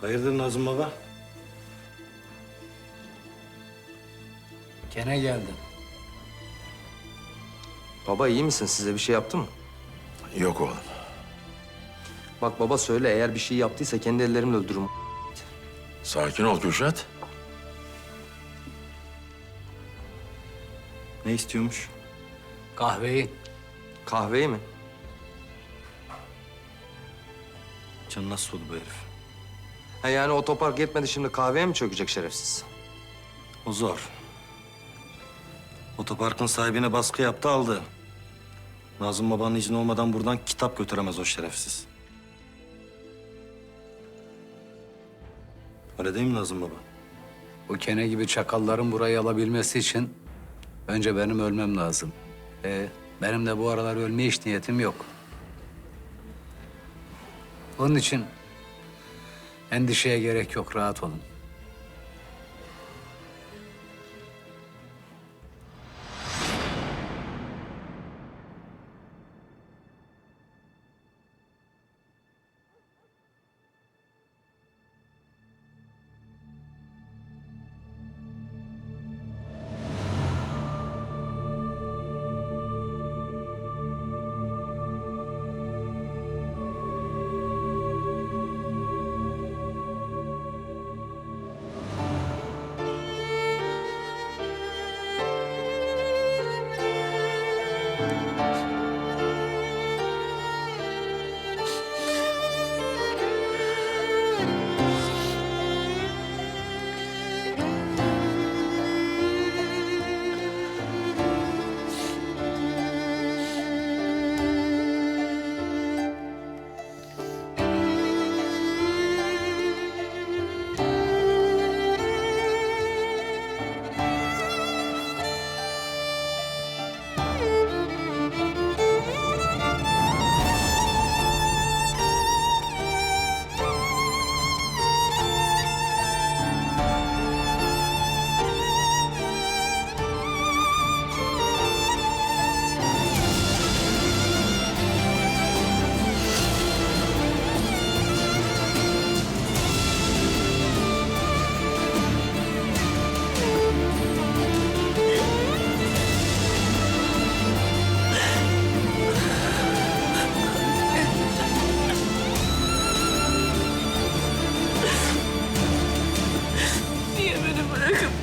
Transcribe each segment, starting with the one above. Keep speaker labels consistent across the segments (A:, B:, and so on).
A: Hayırdır Nazım Baba?
B: Gene geldin.
C: Baba iyi misin? Size bir şey yaptı mı?
D: Yok oğlum.
C: Bak baba söyle eğer bir şey yaptıysa kendi ellerimle öldürürüm.
D: Sakin ol Kürşat.
A: Ne istiyormuş?
B: Kahveyi.
C: Kahveyi mi?
A: Canı nasıl oldu bu herif?
C: Ha yani otopark yetmedi şimdi kahveye mi çökecek şerefsiz?
A: O zor. Otoparkın sahibine baskı yaptı aldı. Nazım Baba'nın izni olmadan buradan kitap götüremez o şerefsiz. Öyle değil mi Nazım Baba?
B: Bu kene gibi çakalların burayı alabilmesi için önce benim ölmem lazım. Ee, benim de bu aralar ölme hiç niyetim yok. Onun için endişeye gerek yok, rahat olun.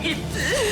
E: いっ。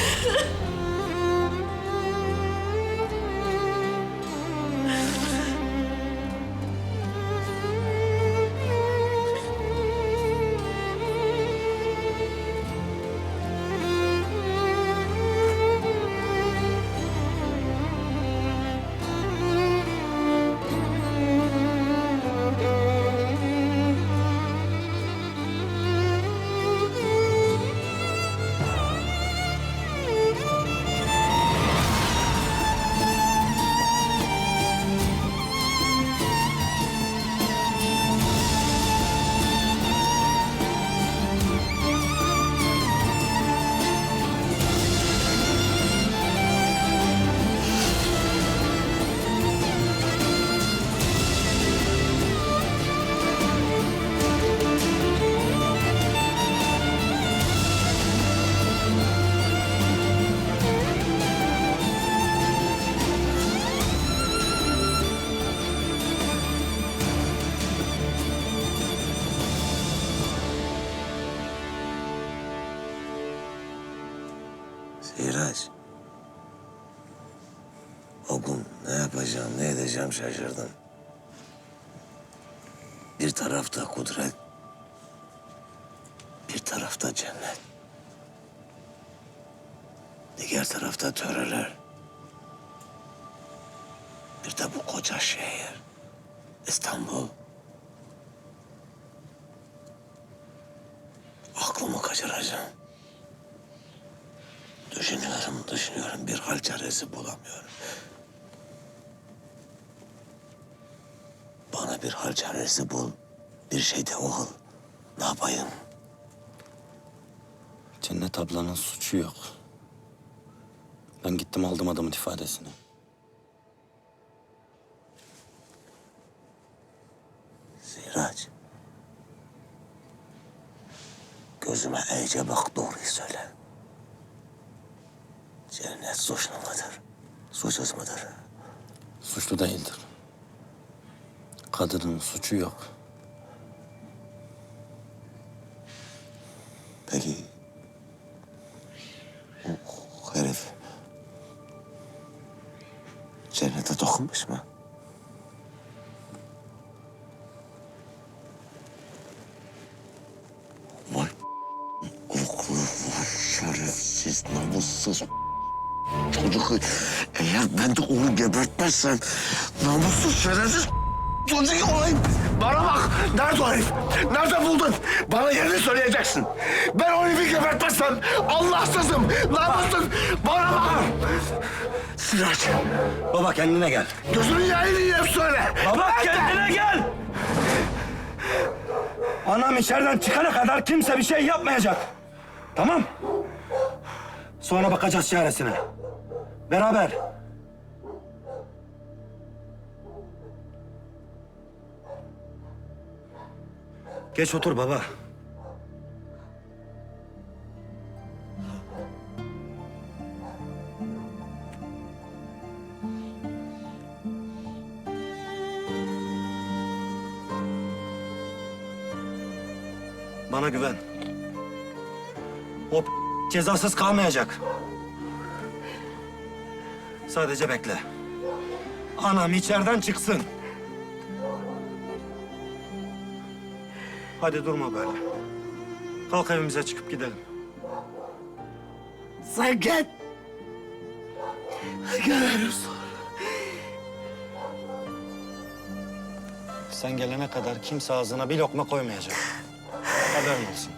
E: Ne yapacağım, ne edeceğim şaşırdım. Bir tarafta kudret, bir tarafta cennet. Diğer tarafta töreler. Bir de bu koca şehir, İstanbul. Aklımı kaçıracağım. Düşünüyorum, düşünüyorum. Bir hal çaresi bulamıyorum. Bir hal çaresi bul. Bir şey de ol. Ne yapayım?
A: Cennet ablanın suçu yok. Ben gittim aldım adamın ifadesini.
E: Sirac. Gözüme iyice bak doğruyu söyle. Cennet suçlu mudur? Suçsuz mudur?
A: Suçlu değildir. Kadının suçu yok.
E: Peki o herif cennete dokunmuş mu? Vay vay şerefsiz namussuz çocuk. Eğer ben de onu gebertmezsem namussuz şerefsiz çocuk olayım.
F: Bana bak! Nerede o herif? Nerede buldun? Bana yerini söyleyeceksin. Ben o herifi gebertmezsem Allahsızım, namussuz. Bana bak! Sıraç,
A: Baba kendine gel.
F: gözünün yayını yiyip söyle.
A: Baba
F: Nerede?
A: kendine gel. Anam içeriden çıkana kadar kimse bir şey yapmayacak. Tamam? Sonra bakacağız çaresine. Beraber. Geç otur baba. Bana güven. O cezasız kalmayacak. Sadece bekle. Anam içeriden çıksın. Hadi durma böyle. Kalk evimize çıkıp gidelim.
F: Sen git. Geliriz.
A: Sen gelene kadar kimse ağzına bir lokma koymayacak. Haberin olsun.